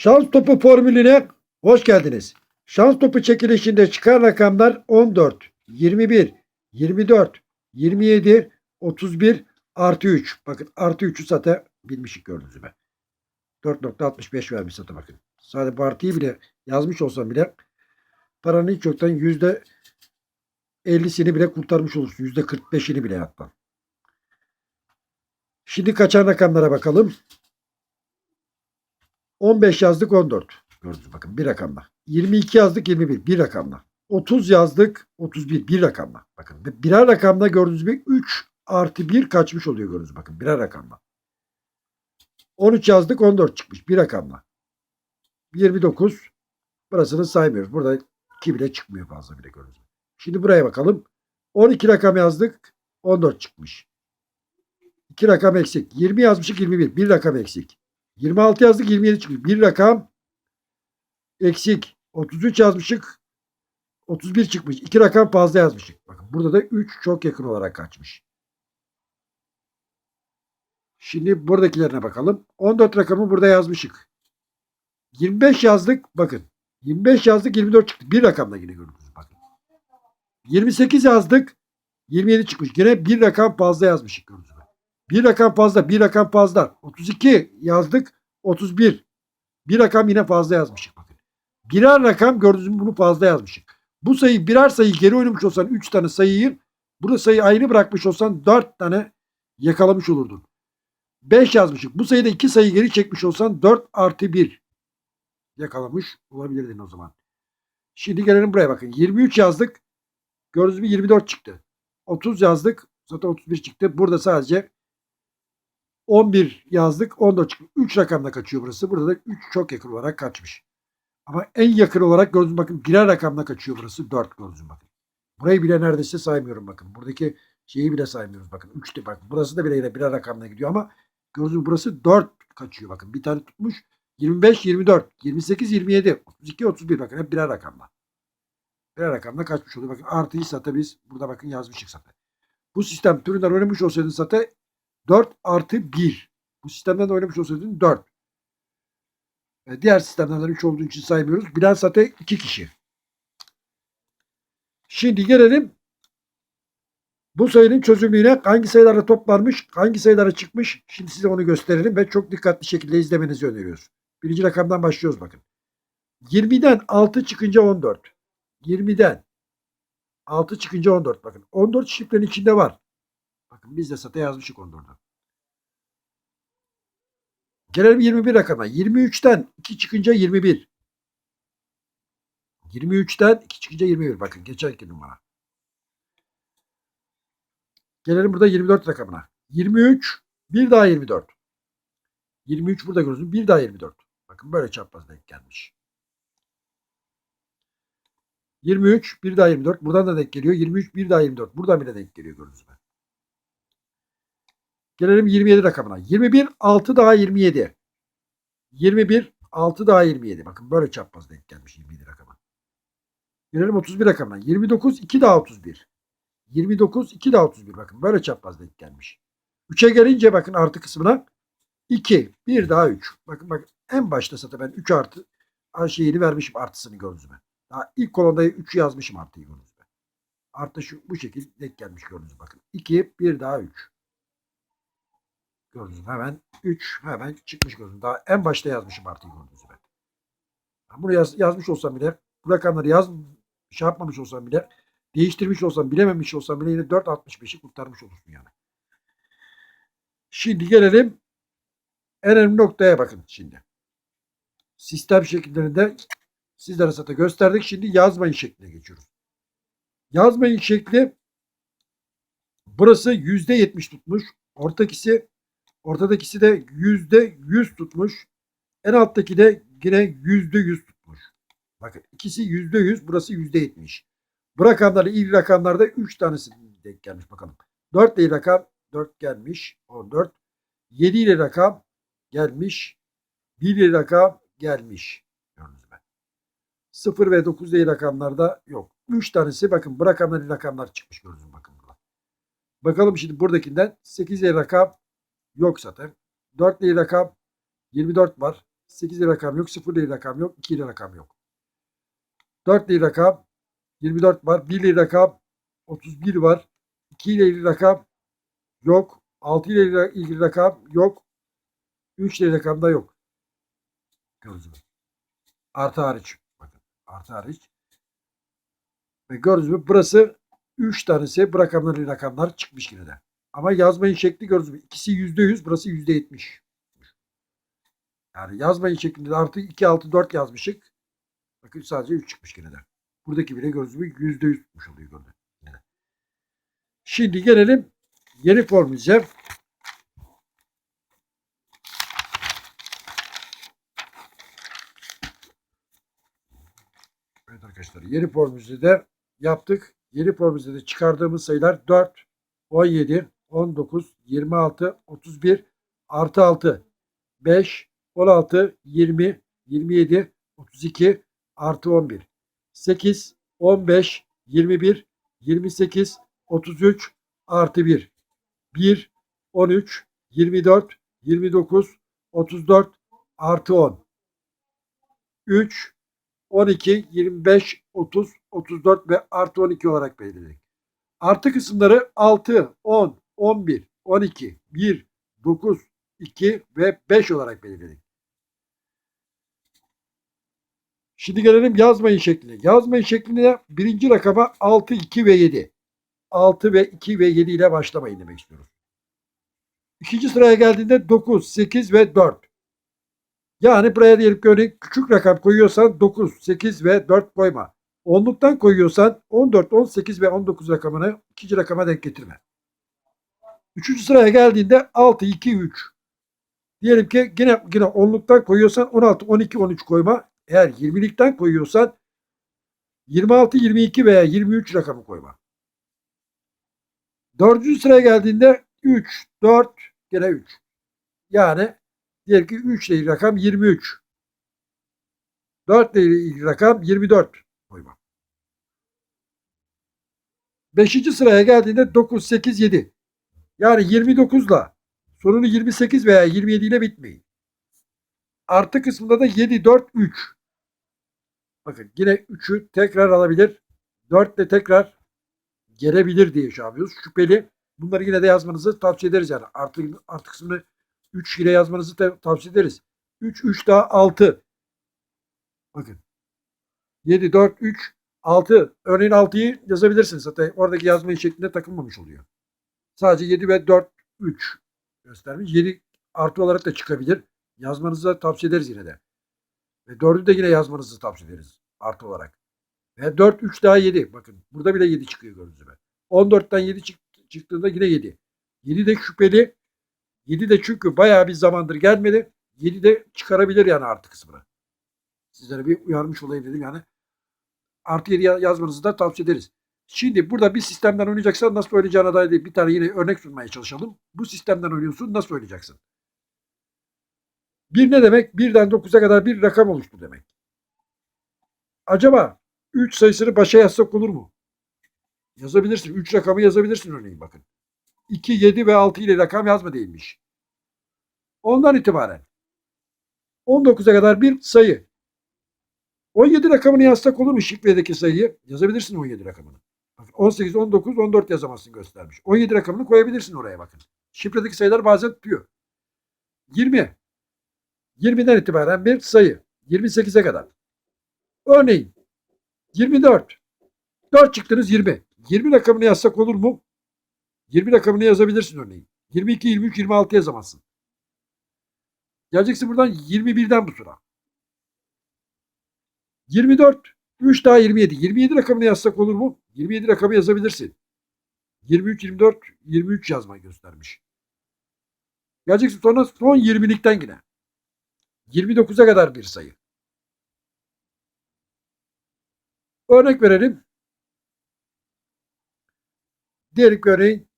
Şans topu formülüne hoş geldiniz. Şans topu çekilişinde çıkan rakamlar 14, 21, 24, 27, 31, artı 3. Bakın artı 3'ü zaten bilmişik gördüğünüz gibi. 4.65 vermiş zaten bakın. Sadece bu artıyı bile yazmış olsam bile paranın hiç yoktan yüzde 50'sini bile kurtarmış olursun. Yüzde 45'ini bile hatta. Şimdi kaçan rakamlara bakalım. 15 yazdık 14. Gördünüz bakın bir rakamla. 22 yazdık 21 bir rakamla. 30 yazdık 31 bir rakamla. Bakın birer rakamda gördüğünüz gibi 3 artı 1 kaçmış oluyor gördüğünüz bakın birer rakamla. 13 yazdık 14 çıkmış bir rakamla. 29 burasını saymıyoruz. Burada 2 bile çıkmıyor fazla bile gördüğünüz. Şimdi buraya bakalım. 12 rakam yazdık 14 çıkmış. 2 rakam eksik. 20 yazmışık 21. Bir rakam eksik. 26 yazdık 27 çıkmış. Bir rakam eksik. 33 yazmışık 31 çıkmış. İki rakam fazla yazmışık. Bakın burada da 3 çok yakın olarak kaçmış. Şimdi buradakilerine bakalım. 14 rakamı burada yazmışık. 25 yazdık. Bakın. 25 yazdık 24 çıktı. Bir rakamla yine gördünüz. Bakın. 28 yazdık. 27 çıkmış. Yine bir rakam fazla yazmışık gördünüz. Bir rakam fazla. Bir rakam fazla. 32 yazdık. 31. Bir rakam yine fazla yazmışık. Bakın. Birer rakam gördünüz mü bunu fazla yazmışık. Bu sayı birer sayı geri oynamış olsan 3 tane sayıyı burada sayı aynı bırakmış olsan 4 tane yakalamış olurdun. 5 yazmışık. Bu sayıda 2 sayı geri çekmiş olsan 4 artı 1 yakalamış olabilirdin o zaman. Şimdi gelelim buraya bakın. 23 yazdık. Gördüğünüz gibi 24 çıktı. 30 yazdık. Zaten 31 çıktı. Burada sadece 11 yazdık. 14 çıktı. 3 rakamla kaçıyor burası. Burada da 3 çok yakın olarak kaçmış. Ama en yakın olarak gördüğünüz bakın birer rakamla kaçıyor burası. 4 gördüğünüz bakın. Burayı bile neredeyse saymıyorum bakın. Buradaki şeyi bile saymıyoruz bakın. 3'te bak. Burası da bile yine birer rakamla gidiyor ama gördüğünüz burası 4 kaçıyor bakın. Bir tane tutmuş. 25, 24, 28, 27, 32, 31 bakın hep birer rakamla. Birer rakamla kaçmış oluyor. Bakın artıyı zaten biz burada bakın yazmışık zaten. Bu sistem türünden oynamış olsaydın zaten 4 artı 1. Bu sistemden de oynamış olsaydın 4. E, Diğer sistemlerden 3 olduğu için saymıyoruz. Bilen zaten 2 kişi. Şimdi gelelim bu sayının çözümlüğüne hangi sayılarla toplanmış, hangi sayılara çıkmış. Şimdi size onu gösterelim ve çok dikkatli şekilde izlemenizi öneriyoruz. Birinci rakamdan başlıyoruz bakın. 20'den 6 çıkınca 14. 20'den 6 çıkınca 14 bakın. 14 şifrenin içinde var. Bakın biz de sata yazmışık 14'ü. Gelelim 21 rakamına. 23'ten 2 çıkınca 21. 23'ten 2 çıkınca 21. Bakın geçenki numara. Gelelim burada 24 rakamına. 23 bir daha 24. 23 burada görüyorsunuz. Bir daha 24. Bakın böyle çapraz denk gelmiş. 23 bir daha 24. Buradan da denk geliyor. 23 bir daha 24. Buradan bile denk geliyor gördüğünüz gibi. Gelelim 27 rakamına. 21 6 daha 27. 21 6 daha 27. Bakın böyle çapraz denk gelmiş 27 rakama. Gelelim 31 rakamına. 29 2 daha 31. 29 2 daha 31. Bakın böyle çapraz denk gelmiş. 3'e gelince bakın artı kısmına 2 1 daha 3. Bakın bakın en başta zaten ben 3 artı şeyini vermişim artısını gördünüz mü? Daha ilk kolonda 3'ü yazmışım artıyı gördünüz mü? Artı şu bu şekilde denk gelmiş gördünüz mü? Bakın 2 1 daha 3. Gördünüz? Hemen 3 hemen çıkmış gördünüz? Daha en başta yazmışım artıyı gördünüz mü? Ben Bunu yaz, yazmış olsam bile bu rakamları yaz şey yapmamış olsam bile değiştirmiş olsam bilememiş olsam bile yine 4.65'i kurtarmış olursun yani. Şimdi gelelim en önemli noktaya bakın şimdi. Sistem şekillerinde sizlere zaten gösterdik. Şimdi yazmayın şekline geçiyoruz. Yazmayın şekli burası %70 tutmuş. Ortakisi ortadakisi de %100 tutmuş. En alttaki de yine %100 tutmuş. Bakın ikisi %100 burası %70. Bu rakamları iyi rakamlarda 3 tanesi denk gelmiş bakalım. 4 ile rakam 4 gelmiş. 14. 7 ile rakam gelmiş. 1 ile rakam gelmiş. Gördünüz mü? 0 ve 9 ile rakamlarda yok. 3 tanesi bakın bu rakamlar rakamlar çıkmış gördünüz mü? Bakın burada. Bakalım şimdi buradakinden 8 ile rakam yok zaten. 4 ile rakam 24 var. 8'li rakam yok. 0'lı rakam yok. 2'li rakam yok. 4'li rakam 24 var. 1'li rakam 31 var. 2 ile ilgili rakam yok. 6 ile ilgili rakam yok. 3 ile rakam da yok. Gördünüz mü? Artı hariç. Bakın. Artı hariç. Ve gördünüz mü? Burası 3 tanesi bu rakamların rakamlar çıkmış yine de. Ama yazmayın şekli gördünüz mü? İkisi %100 burası %70. Yani yazmayın şeklinde de artı 2, 6, 4 yazmışık. Bakın sadece 3 çıkmış yine de. Buradaki bile gördüğünüz gibi %100 tutmuş oluyor gördüğünüz. Şimdi gelelim yeni formülüze. Evet arkadaşlar yeni formülüzü de yaptık. Yeni formülüzde de çıkardığımız sayılar 4, 17, 19, 26, 31, artı 6, 5, 16, 20, 27, 32, artı 11, 8, 15, 21, 28, 33, artı 1, 1, 13, 24, 29, 34, artı 10, 3, 12, 25, 30, 34 ve artı 12 olarak belirledik. Artı kısımları 6, 10, 11, 12, 1, 9, 2 ve 5 olarak belirledik. Şimdi gelelim yazmayın şekline. Yazmayın şeklinde birinci rakama 6, 2 ve 7. 6 ve 2 ve 7 ile başlamayın demek istiyoruz. İkinci sıraya geldiğinde 9, 8 ve 4. Yani buraya diyelim ki küçük rakam koyuyorsan 9, 8 ve 4 koyma. Onluktan koyuyorsan 14, 18 ve 19 rakamını ikinci rakama denk getirme. Üçüncü sıraya geldiğinde 6, 2, 3. Diyelim ki yine, yine onluktan koyuyorsan 16, 12, 13 koyma. Eğer 20'likten koyuyorsan 26, 22 veya 23 rakamı koyma. Dördüncü sıraya geldiğinde 3, 4, gene 3. Yani diyelim ki 3 ile rakam 23. 4 ile ilgili rakam 24 koyma. Beşinci sıraya geldiğinde 9, 8, 7. Yani 29 ile sonunu 28 veya 27 ile bitmeyin. Artı kısmında da 7, 4, 3. Bakın yine 3'ü tekrar alabilir. 4 de tekrar gelebilir diye şey yapıyoruz. Şüpheli. Bunları yine de yazmanızı tavsiye ederiz yani. Artı, artı kısmını 3 ile yazmanızı tavsiye ederiz. 3, 3 daha 6. Bakın. 7, 4, 3, 6. Örneğin 6'yı yazabilirsiniz. Zaten oradaki yazmayı şeklinde takılmamış oluyor. Sadece 7 ve 4, 3 göstermiş. 7 artı olarak da çıkabilir. Yazmanızı tavsiye ederiz yine de. Ve 4'ü de yine yazmanızı tavsiye ederiz artı olarak. Ve 4, 3 daha 7. Bakın burada bile 7 çıkıyor gördüğünüz gibi. 14'ten 7 çık- çıktığında yine 7. 7 de şüpheli. 7 de çünkü bayağı bir zamandır gelmedi. 7 de çıkarabilir yani artı kısmını. Sizlere bir uyarmış olayım dedim yani. Artı 7 yazmanızı da tavsiye ederiz. Şimdi burada bir sistemden oynayacaksan nasıl oynayacağına dair bir tane yine örnek sunmaya çalışalım. Bu sistemden oynuyorsun nasıl oynayacaksın? Bir ne demek? Birden 9'a kadar bir rakam oluştu demek. Acaba 3 sayısını başa yazsak olur mu? Yazabilirsin. 3 rakamı yazabilirsin örneğin bakın. 2, 7 ve 6 ile rakam yazma değilmiş. Ondan itibaren 19'a kadar bir sayı. 17 rakamını yazsak olur mu şifredeki sayıyı? Yazabilirsin 17 rakamını. Bakın 18, 19, 14 yazamazsın göstermiş. 17 rakamını koyabilirsin oraya bakın. Şifredeki sayılar bazen tutuyor. 20. 20'den itibaren bir sayı. 28'e kadar. Örneğin 24. 4 çıktınız 20. 20 rakamını yazsak olur mu? 20 rakamını yazabilirsin örneğin. 22, 23, 26 yazamazsın. Geleceksin buradan 21'den bu sıra. 24, 3 daha 27. 27 rakamını yazsak olur mu? 27 rakamı yazabilirsin. 23, 24, 23 yazma göstermiş. Geleceksin sonra son 20'likten yine. 29'a kadar bir sayı. Örnek verelim. Diyelim ki örneğin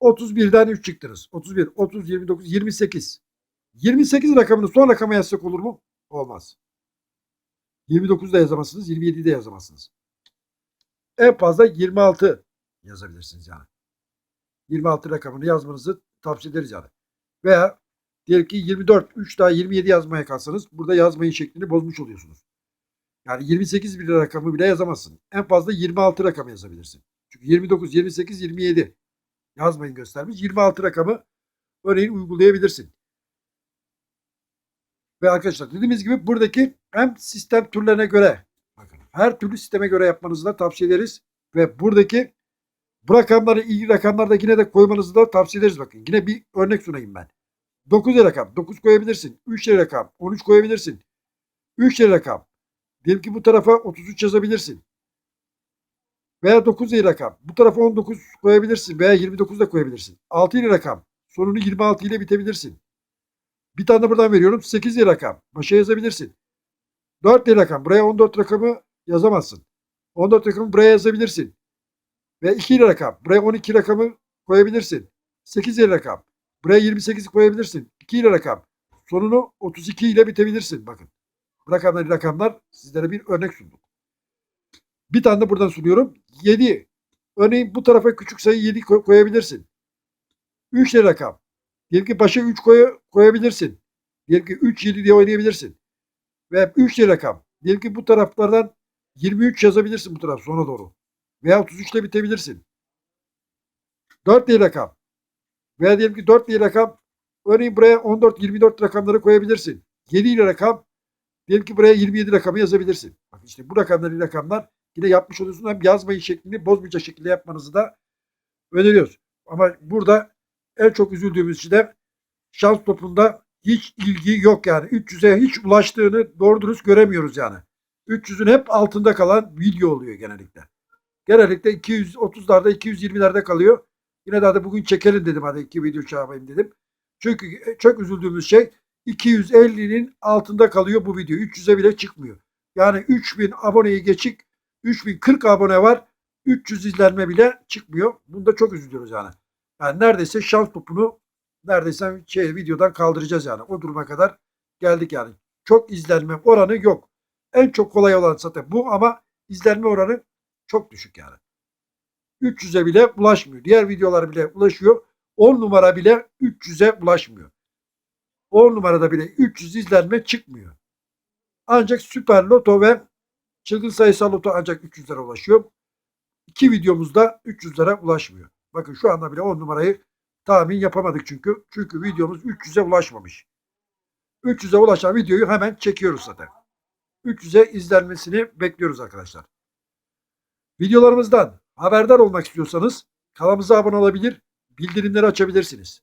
31'den 3 çıktınız. 31, 30, 29, 28. 28 rakamını son rakama yazsak olur mu? Olmaz. 29 da yazamazsınız, 27 de yazamazsınız. En fazla 26 yazabilirsiniz yani. 26 rakamını yazmanızı tavsiye ederiz yani. Veya Diyelim ki 24, 3 daha 27 yazmaya kalsanız burada yazmayın şeklini bozmuş oluyorsunuz. Yani 28 bir rakamı bile yazamazsın. En fazla 26 rakamı yazabilirsin. Çünkü 29, 28, 27 yazmayın göstermiş. 26 rakamı örneğin uygulayabilirsin. Ve arkadaşlar dediğimiz gibi buradaki hem sistem türlerine göre bakın her türlü sisteme göre yapmanızı da tavsiye ederiz. Ve buradaki bu rakamları iyi rakamlarda yine de koymanızı da tavsiye ederiz. Bakın yine bir örnek sunayım ben. 9 rakam. 9 koyabilirsin. 3 rakam. 13 koyabilirsin. 3 rakam. Diyelim ki bu tarafa 33 yazabilirsin. Veya 9 rakam. Bu tarafa 19 koyabilirsin. Veya 29 da koyabilirsin. 6 rakam. Sonunu 26 ile bitebilirsin. Bir tane buradan veriyorum. 8 rakam. Başa yazabilirsin. 4 rakam. Buraya 14 rakamı yazamazsın. 14 rakamı buraya yazabilirsin. Ve 2 rakam. Buraya 12 rakamı koyabilirsin. 8 rakam. Buraya 28 koyabilirsin. 2 ile rakam. Sonunu 32 ile bitebilirsin. Bakın. Rakamlar rakamlar sizlere bir örnek sunduk. Bir tane de buradan sunuyorum. 7. Örneğin bu tarafa küçük sayı 7 koy- koyabilirsin. 3 ile rakam. Diyelim ki başa 3 koy koyabilirsin. Diyelim ki 3 7 diye oynayabilirsin. Ve 3 ile rakam. Diyelim ki bu taraflardan 23 yazabilirsin bu taraf sona doğru. Veya 33 ile bitebilirsin. 4 diye rakam. Veya diyelim ki 4 diye rakam. Örneğin buraya 14, 24 rakamları koyabilirsin. 7 ile rakam. Diyelim ki buraya 27 rakamı yazabilirsin. Bak işte bu rakamlar ile rakamlar yine yapmış oluyorsun. Hem yazmayı şeklini bozmayacak şekilde yapmanızı da öneriyoruz. Ama burada en çok üzüldüğümüz şey de şans topunda hiç ilgi yok yani. 300'e hiç ulaştığını doğru dürüst göremiyoruz yani. 300'ün hep altında kalan video oluyor genellikle. Genellikle 230'larda 220'lerde kalıyor. Yine daha da bugün çekelim dedim hadi iki video çağırayım dedim. Çünkü çok üzüldüğümüz şey 250'nin altında kalıyor bu video. 300'e bile çıkmıyor. Yani 3000 aboneyi geçik 3040 abone var. 300 izlenme bile çıkmıyor. Bunda çok üzülüyoruz yani. Yani neredeyse şans topunu neredeyse şey videodan kaldıracağız yani. O duruma kadar geldik yani. Çok izlenme oranı yok. En çok kolay olan zaten bu ama izlenme oranı çok düşük yani. 300'e bile ulaşmıyor. Diğer videolar bile ulaşıyor. 10 numara bile 300'e ulaşmıyor. 10 numarada bile 300 izlenme çıkmıyor. Ancak Süper Loto ve Çılgın Sayısal Loto ancak 300'lere ulaşıyor. İki videomuzda 300'lere ulaşmıyor. Bakın şu anda bile 10 numarayı tahmin yapamadık çünkü. Çünkü videomuz 300'e ulaşmamış. 300'e ulaşan videoyu hemen çekiyoruz zaten. 300'e izlenmesini bekliyoruz arkadaşlar. Videolarımızdan haberdar olmak istiyorsanız kanalımıza abone olabilir, bildirimleri açabilirsiniz.